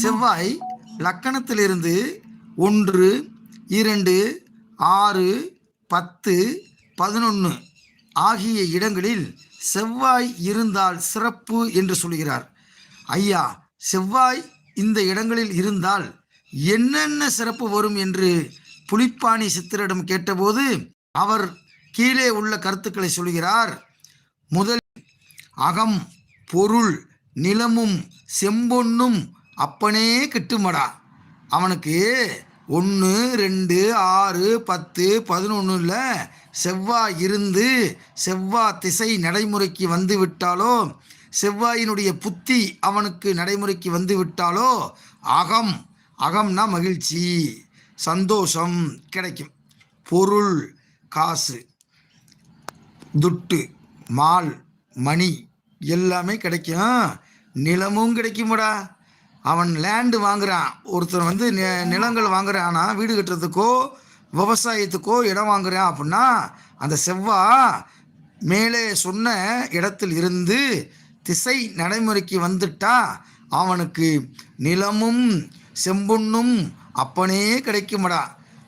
செவ்வாய் லக்கணத்திலிருந்து ஒன்று இரண்டு ஆறு பத்து பதினொன்று ஆகிய இடங்களில் செவ்வாய் இருந்தால் சிறப்பு என்று சொல்கிறார். ஐயா செவ்வாய் இந்த இடங்களில் இருந்தால் என்னென்ன சிறப்பு வரும் என்று புலிப்பாணி சித்தரிடம் கேட்டபோது அவர் கீழே உள்ள கருத்துக்களை சொல்கிறார். முதல் அகம் பொருள் நிலமும் செம்பொன்னும் அப்பனே கிட்டுமடா. அவனுக்கு ஒன்று ரெண்டு ஆறு பத்து பதினொன்றில் செவ்வாய் இருந்து செவ்வாய் திசை நடைமுறைக்கு வந்து விட்டாலோ செவ்வாயினுடைய புத்தி அவனுக்கு நடைமுறைக்கு வந்து விட்டாலோ அகம் அகம்னா மகிழ்ச்சி சந்தோஷம் கிடைக்கும். பொருள் காசு துட்டு மால் மணி எல்லாமே கிடைக்கும். நிலமும் கிடைக்கும்டா. அவன் லேண்டு வாங்குறான். ஒருத்தர் வந்து நி- நிலங்கள் ஆனால் வீடு கட்டுறதுக்கோ விவசாயத்துக்கோ இடம் வாங்குறான் அப்படின்னா அந்த செவ்வா மேலே சொன்ன இடத்தில் இருந்து திசை நடைமுறைக்கு வந்துட்டா அவனுக்கு நிலமும் செம்புண்ணும் அப்பனே கிடைக்குமடா.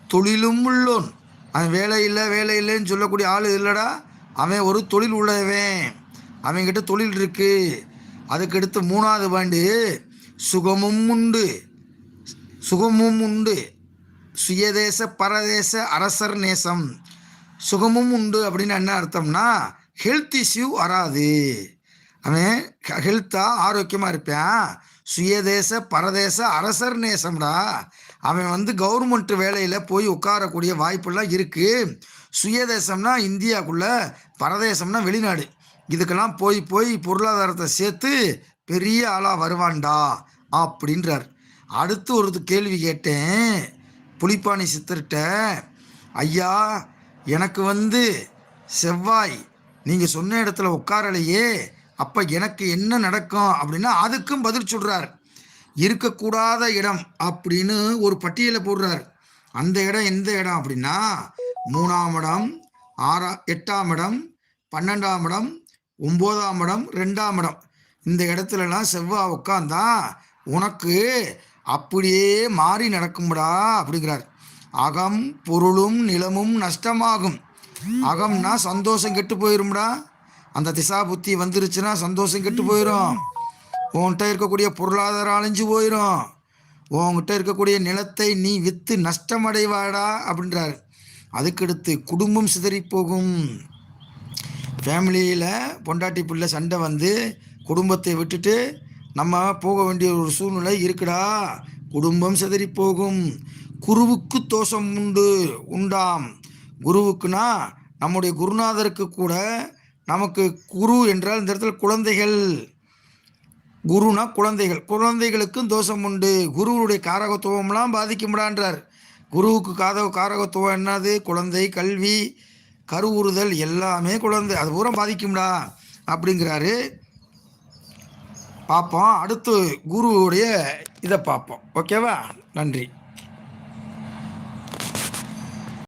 தொழிலும் உள்ளோன். அவன் வேலை இல்லை வேலை இல்லைன்னு சொல்லக்கூடிய ஆள் இல்லைடா. அவன் ஒரு தொழில் உள்ளவன். அவன்கிட்ட தொழில் இருக்கு. அதுக்கடுத்து மூணாவது பாண்டு சுகமும் உண்டு சுகமும் உண்டு சுயதேச பரதேச அரசர் நேசம். சுகமும் உண்டு அப்படின்னு என்ன அர்த்தம்னா ஹெல்த் இஷ்யூ வராது. அவன் ஹெல்த்தாக ஆரோக்கியமாக இருப்பான். சுயதேச பரதேச அரசர் நேசம்டா. அவன் வந்து கவர்மெண்ட் வேலையில் போய் உட்காரக்கூடிய வாய்ப்பெல்லாம் இருக்குது சுயதேசம்னா இந்தியாக்குள்ள பரதேசம்னா வெளிநாடு. இதுக்கெல்லாம் போய் போய் பொருளாதாரத்தை சேர்த்து பெரிய ஆளாக வருவான்டா அப்படின்றார். அடுத்து ஒரு கேள்வி கேட்டேன். புலிப்பாணி சித்தர்கிட்ட ஐயா எனக்கு வந்து செவ்வாய் நீங்கள் சொன்ன இடத்துல உட்காரலையே அப்போ எனக்கு என்ன நடக்கும்? அப்படின்னா அதுக்கும் பதில் சொல்கிறார் இருக்கக்கூடாத இடம் அப்படின்னு ஒரு பட்டியலை போடுறார். அந்த இடம் எந்த இடம் அப்படின்னா மூணாம் இடம் ஆறா எட்டாம் இடம் பன்னெண்டாம் இடம் ஒம்போதாம் இடம் ரெண்டாம் இடம். இந்த இடத்துலலாம் செவ்வாய் உட்காந்தா உனக்கு அப்படியே மாறி நடக்கும்டா அப்படிங்கிறார். அகம் பொருளும் நிலமும் நஷ்டமாகும். அகம்னா சந்தோஷம் கெட்டு போயிரும்டா அந்த திசா புத்தி வந்துருச்சுன்னா சந்தோஷம் கெட்டு போயிடும் உன்கிட்ட இருக்கக்கூடிய பொருளாதாரம் அழிஞ்சு போயிடும் உன்கிட்ட இருக்கக்கூடிய நிலத்தை நீ விற்று நஷ்டமடைவாடா அப்படின்றார். அதுக்கடுத்து குடும்பம் சிதறி போகும். ஃபேமிலியில் பொண்டாட்டி பிள்ளை சண்டை வந்து குடும்பத்தை விட்டுட்டு நம்ம போக வேண்டிய ஒரு சூழ்நிலை இருக்குடா. குடும்பம் சிதறி போகும் குருவுக்கு தோஷம் உண்டு உண்டாம். குருவுக்குனா நம்முடைய குருநாதருக்கு கூட நமக்கு குரு என்றால் இந்த இடத்துல குழந்தைகள். குருனா குழந்தைகள். குழந்தைகளுக்கும் தோஷம் உண்டு. குருவுடைய காரகத்துவம்லாம் பாதிக்கும்டான்றார். குருவுக்கு காத காரகத்துவம் என்னது? குழந்தை கல்வி கருவுறுதல் எல்லாமே குழந்தை. அது பூரா பாதிக்கும்டா. அப்படிங்கிறாரு. பார்ப்போம். அடுத்து குருவுடைய இதை பார்ப்போம். ஓகேவா? நன்றி.